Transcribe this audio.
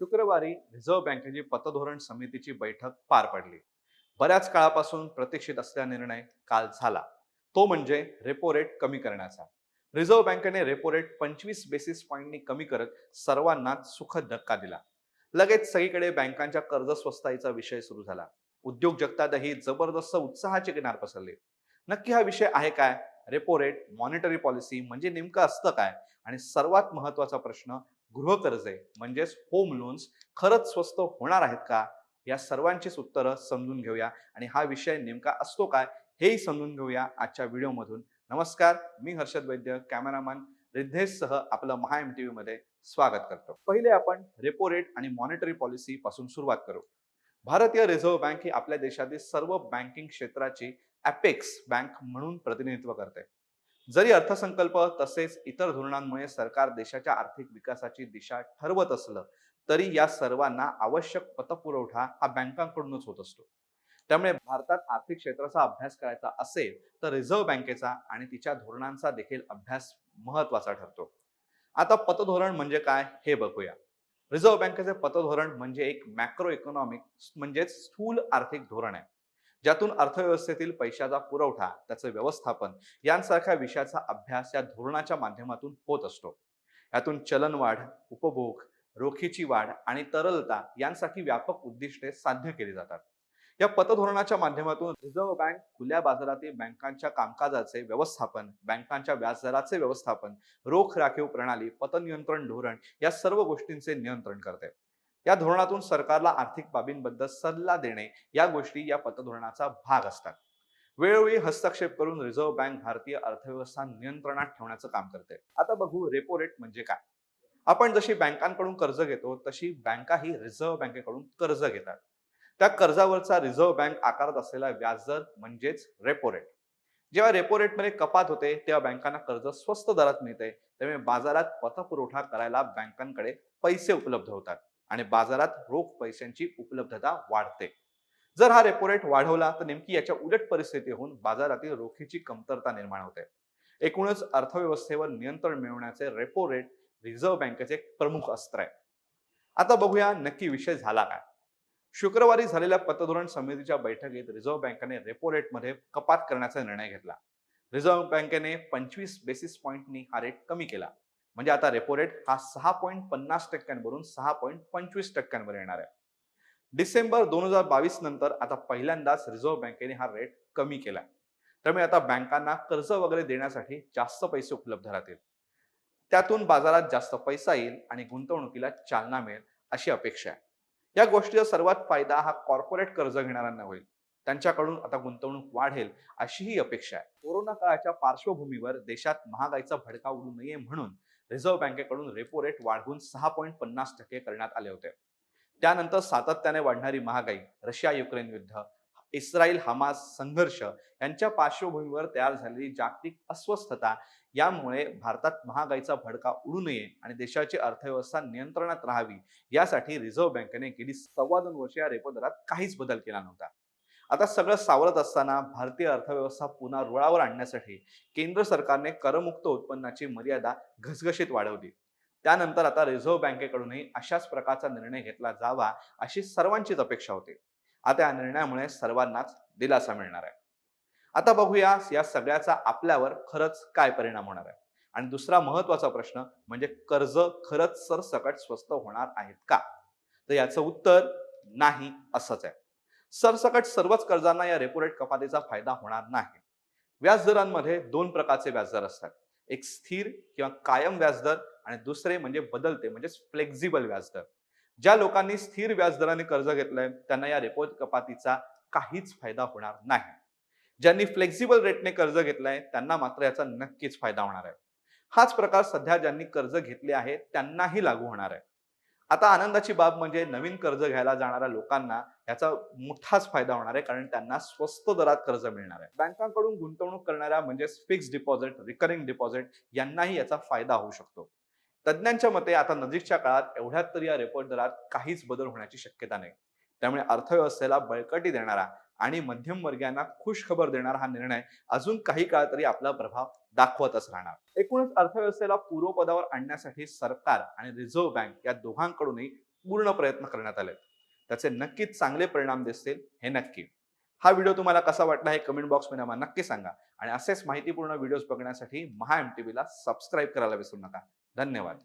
शुक्रवारी रिझर्व्ह बँकेची पतधोरण समितीची बैठक पार पडली. बऱ्याच काळापासून प्रतीक्षित असलेला निर्णय काल झाला. तो म्हणजे रेपो रेट कमी करण्याचा. रिझर्व्ह बँकेने रेपो रेट पंचवीस बेसिस पॉईंटनी कमी करत सर्वांनाच सुखद धक्का दिला. लगेच सगळीकडे बँकांच्या कर्ज स्वस्ताईचा विषय सुरू झाला. उद्योग जगतातही जबरदस्त उत्साहाचे किनार पसरले. नक्की हा विषय आहे काय? रेपो रेट मॉनिटरी पॉलिसी म्हणजे नेमकं असतं काय? आणि सर्वात महत्त्वाचा प्रश्न गृहकर्जे म्हणजेच होम लोन्स खरंच स्वस्त होणार आहेत का? या सर्वांचीच उत्तरं समजून घेऊया. आणि हा विषय नेमका असतो काय हेही समजून घेऊया आजच्या व्हिडिओमधून. नमस्कार मी हर्षद वैद्य कॅमेरामॅन रिद्धेशसह आपलं महा एम टी व्ही मध्ये स्वागत करतो. पहिले आपण रेपो रेट आणि मॉनिटरी पॉलिसी पासून सुरुवात करू. भारतीय रिझर्व्ह बँक ही आपल्या देशातील सर्व बँकिंग क्षेत्राची अपेक्स बँक म्हणून प्रतिनिधित्व करते. जरी अर्थसंकल्प तसेच इतर धोरणांमुळे सरकार देशाच्या आर्थिक विकासाची दिशा ठरवत असलं तरी या सर्वांना आवश्यक पतपुरवठा हा बँकांकडूनच होत असतो. त्यामुळे भारतात आर्थिक क्षेत्राचा अभ्यास करायचा असेल तर रिझर्व्ह बँकेचा आणि तिच्या धोरणांचा देखील अभ्यास महत्त्वाचा ठरतो. आता पतधोरण म्हणजे काय हे बघूया. रिझर्व्ह बँकेचे पतधोरण म्हणजे एक मॅक्रो इकॉनॉमिक म्हणजेच स्थूल आर्थिक धोरण आहे. ज्यातून अर्थव्यवस्थेतील पैशाचा पुरवठा त्याचं व्यवस्थापन यांसारख्या विषयाचा अभ्यास या धोरणाच्या माध्यमातून होत असतो. यातून चलनवाढ उपभोग रोखीची वाढ आणि तरलता यांसारखी व्यापक उद्दिष्टे साध्य केली जातात. या पतधोरणाच्या माध्यमातून रिझर्व्ह बँक खुल्या बाजारातील बँकांच्या कामकाजाचे व्यवस्थापन बँकांच्या व्याजदराचे व्यवस्थापन रोख राखीव प्रणाली पतनियंत्रण धोरण या सर्व गोष्टींचे नियंत्रण करते. या धोरणातून सरकारला आर्थिक बाबींबद्दल सल्ला देणे या गोष्टी या पतधोरणाचा भाग असतात. वेळोवेळी हस्तक्षेप करून रिझर्व्ह बँक भारतीय अर्थव्यवस्था नियंत्रणात ठेवण्याचं काम करते. आता बघू रेपो रेट म्हणजे काय? आपण जशी बँकांकडून कर्ज घेतो तशी बँकाही रिझर्व्ह बँकेकडून कर्ज घेतात. त्या कर्जावरचा रिझर्व्ह बँक आकारत असलेला व्याजदर म्हणजेच रेपो रेट जेव्हा रेपो रेटमध्ये कपात होते तेव्हा बँकांना कर्ज स्वस्त दरात मिळते. त्यामुळे बाजारात पतपुरवठा करायला बँकांकडे पैसे उपलब्ध होतात. आणि बाजारात रोख पैशांची उपलब्धता वाढते. जर हा रेपो रेट वाढवला तर नेमकी याच्या उलट परिस्थिती होऊन बाजारातील रोखीची कमतरता निर्माण होते. एकूणच अर्थव्यवस्थेवर नियंत्रण मिळवण्याचे रेपो रेट रिझर्व्ह बँकेचे एक प्रमुख अस्त्र आहे. आता बघूया नक्की विषय झाला काय. शुक्रवारी झालेल्या पतधोरण समितीच्या बैठकीत रिझर्व्ह बँकेने रेपो रेटमध्ये कपात करण्याचा निर्णय घेतला. रिझर्व्ह बँकेने पंचवीस बेसिस पॉईंटनी हा रेट कमी केला. म्हणजे आता रेपो रेट हा सहा पॉईंट पन्नास टक्क्यांवरून सहा पॉईंट पंचवीस टक्क्यांवर येणार आहे. डिसेंबर दोन हजार बावीस नंतर आता पहिल्यांदाच रिझर्व्ह बँकेने हा रेट कमी केला त्यामुळे आता बँकांना कर्ज वगैरे देण्यासाठी जास्त पैसे उपलब्ध राहतील. त्यातून बाजारात जास्त पैसा येईल आणि गुंतवणुकीला चालना मिळेल अशी अपेक्षा आहे. या गोष्टीचा सर्वात फायदा हा कॉर्पोरेट कर्ज घेणाऱ्यांना होईल. त्यांच्याकडून आता गुंतवणूक वाढेल अशीही अपेक्षा आहे. कोरोना काळाच्या पार्श्वभूमीवर देशात महागाईचा भडका उडू नये म्हणून रिझर्व्ह बँकेकडून रेपो रेट वाढवून सहा पॉईंट पन्नास टक्के करण्यात आले होते. त्यानंतर सातत्याने वाढणारी महागाई रशिया युक्रेन युद्ध इस्रायल हमास संघर्ष यांच्या पार्श्वभूमीवर तयार झालेली जागतिक अस्वस्थता यामुळे भारतात महागाईचा भडका उडू नये आणि देशाची अर्थव्यवस्था नियंत्रणात राहावी यासाठी रिझर्व्ह बँकेने गेली सव्वा दोन वर्ष या रेपो दरात काहीच बदल केला नव्हता. आता सगळं सावरत असताना भारतीय अर्थव्यवस्था पुन्हा रुळावर आणण्यासाठी केंद्र सरकारने करमुक्त उत्पन्नाची मर्यादा घसघशीत वाढवली. त्यानंतर आता रिझर्व्ह बँकेकडूनही अशाच प्रकारचा निर्णय घेतला जावा अशी सर्वांचीच अपेक्षा होती. आता या निर्णयामुळे सर्वांनाच दिलासा मिळणार आहे. आता बघूया या सगळ्याचा आपल्यावर खरंच काय परिणाम होणार आहे. आणि दुसरा महत्त्वाचा प्रश्न म्हणजे कर्ज खरंच सरसकट स्वस्त होणार आहेत का? तर याचं उत्तर नाही असंच आहे. सरसकट सर्वच कर्जांना या रेपो रेट कपातीचा फायदा होणार नाही. व्याजदरांमध्ये दोन प्रकारचे व्याजदर असतात. एक स्थिर किंवा कायम व्याजदर आणि दुसरे म्हणजे बदलते म्हणजे फ्लेक्झिबल व्याजदर ज्या लोकांनी स्थिर व्याजदराने कर्ज घेतलंय त्यांना या रेपो कपातीचा काहीच फायदा होणार नाही. ज्यांनी फ्लेक्झिबल रेटने कर्ज घेतलंय त्यांना मात्र याचा नक्कीच फायदा होणार आहे. हाच प्रकार सध्या ज्यांनी कर्ज घेतले आहे त्यांनाही लागू होणार आहे. आता आनंदाची बाब म्हणजे नवीन कर्ज घ्यायला जाणाऱ्या लोकांना याचा मोठाच फायदा होणार आहे कारण त्यांना स्वस्त दरात कर्ज मिळणार आहे. बँकांकडून गुंतवणूक करणाऱ्या म्हणजे फिक्स डिपॉझिट रिकरिंग डिपॉझिट यांनाही याचा फायदा होऊ शकतो. तज्ज्ञांच्या मते आता नजीकच्या काळात एवढ्यात तरी या रेपो दरात काहीच बदल होण्याची शक्यता नाही. त्यामुळे अर्थव्यवस्थेला बळकटी देणारा आणि मध्यम वर्गांना खुश खबर देणारा हा निर्णय अजून काही काळ तरी आपला प्रभाव दाखवतच राहणार. एकूणच अर्थव्यवस्थेला पूर्वपदावर आणण्यासाठी सरकार आणि रिझर्व्ह बँक या दोघांकडूनही पूर्ण प्रयत्न करण्यात आले त्याचे नक्कीच चांगले परिणाम दिसतील हे नक्की. हा व्हिडिओ तुम्हाला कसा वाटला हे कमेंट बॉक्समध्ये आम्हाला नक्की सांगा आणि असेच माहितीपूर्ण व्हिडिओज बघण्यासाठी महा एम टी व्हीला सबस्क्राईब करायला विसरू नका. धन्यवाद.